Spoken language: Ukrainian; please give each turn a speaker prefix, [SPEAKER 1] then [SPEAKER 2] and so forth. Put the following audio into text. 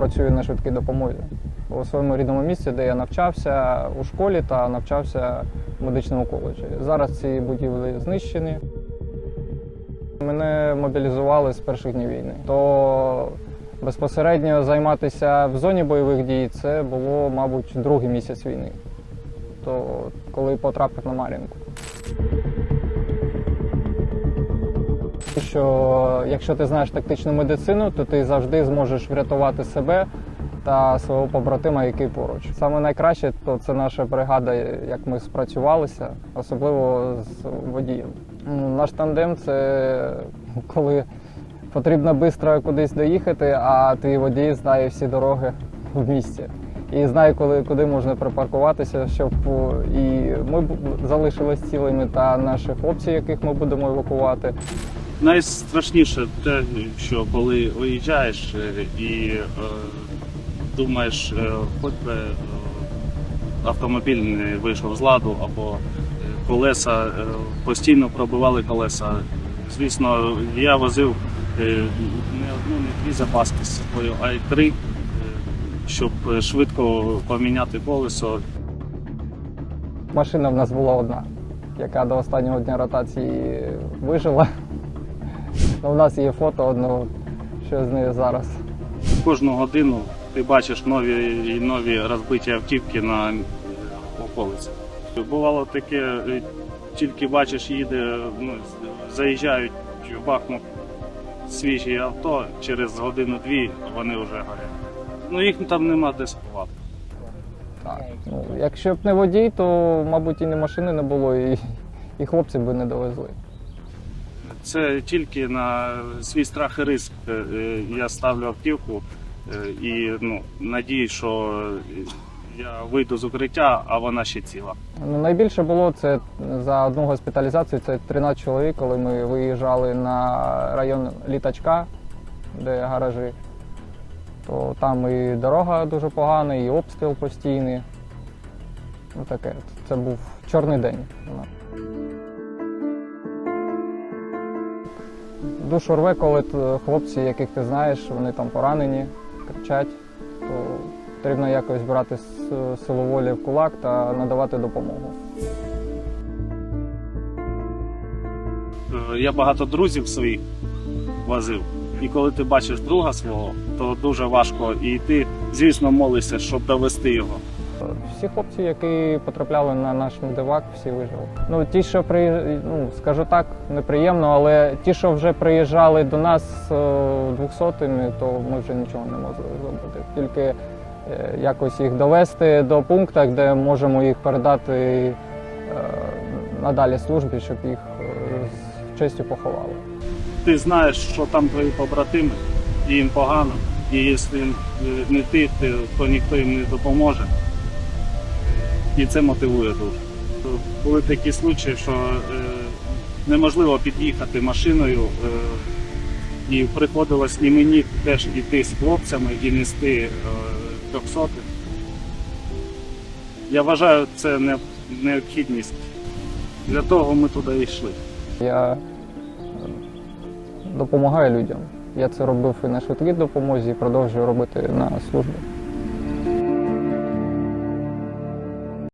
[SPEAKER 1] працюю на швидкій допомозі у своєму рідному місці, де я навчався у школі та навчався в медичному коледжі. Зараз ці будівлі знищені. Мене мобілізували з перших днів війни. То безпосередньо займатися в зоні бойових дій це було, мабуть, другий місяць війни. То коли потрапив на Мар'їнку. Що якщо ти знаєш тактичну медицину, то ти завжди зможеш врятувати себе та свого побратима, який поруч. Саме найкраще то це наша бригада, як ми спрацювалися, особливо з водієм. Ну, Наш тандем це коли потрібно швидко кудись доїхати, а твій водій знає всі дороги в місті. І знає, коли, куди можна припаркуватися, щоб і ми залишились цілими, та наші хлопці, яких ми будемо евакувати.
[SPEAKER 2] Найстрашніше те, що коли виїжджаєш е, і е, думаєш, е, хоч би е, автомобіль не вийшов з ладу, або е, колеса е, постійно пробивали колеса. Звісно, я возив е, не одну, не дві запаски з собою, а й три, е, щоб е, швидко поміняти колесо.
[SPEAKER 1] Машина в нас була одна, яка до останнього дня ротації вижила. Ну, У нас є фото одного, що з нею зараз.
[SPEAKER 2] Кожну годину ти бачиш нові і нові розбиті автівки на околиці. Бувало таке, е, тільки бачиш, їде, ну, заїжджають в Бахмут свіжі авто, через годину-дві вони вже горять. Ну їх там нема де сховати.
[SPEAKER 1] Так. Ну, якщо б не водій, то, мабуть, і не машини не було, і, і хлопці б не довезли.
[SPEAKER 2] Це тільки на свій страх і риск е, е, я ставлю автівку е, і ну, надіюсь, що я вийду з укриття, а вона ще ціла.
[SPEAKER 1] Ну, найбільше було це за одну госпіталізацію, це 13 чоловік, коли ми виїжджали на район літачка, де гаражі. То там і дорога дуже погана, і обстріл постійний. Ну таке. Це був чорний день. Душу рве, коли хлопці, яких ти знаєш, вони там поранені, кричать, то потрібно якось брати силу волі в кулак та надавати допомогу.
[SPEAKER 2] Е, Я багато друзів своїх возив. І коли ти бачиш друга свого, то дуже важко. І ти, звісно, молишся, щоб довести його.
[SPEAKER 1] Всі хлопці, які потрапляли на наш медивак, всі вижили. Ну ті, що при ну скажу так, неприємно, але ті, що вже приїжджали до нас е, двохсотими, то ми вже нічого не могли зробити. Тільки е, якось їх довести до пункту, де можемо їх передати е, надалі службі, щоб їх е, з честю поховали.
[SPEAKER 2] Ти знаєш, що там твої побратими, і їм погано. І якщо е, не ти, то ніхто їм не допоможе. І це мотивує дуже. Були такі случаї, що е, неможливо під'їхати машиною, е, і приходилось і мені теж іти з хлопцями і нести е. Я вважаю, це не- необхідність. Для того ми туди йшли.
[SPEAKER 1] Я е, допомагаю людям. Я це робив і на швидкій допомозі, і продовжую робити на службі.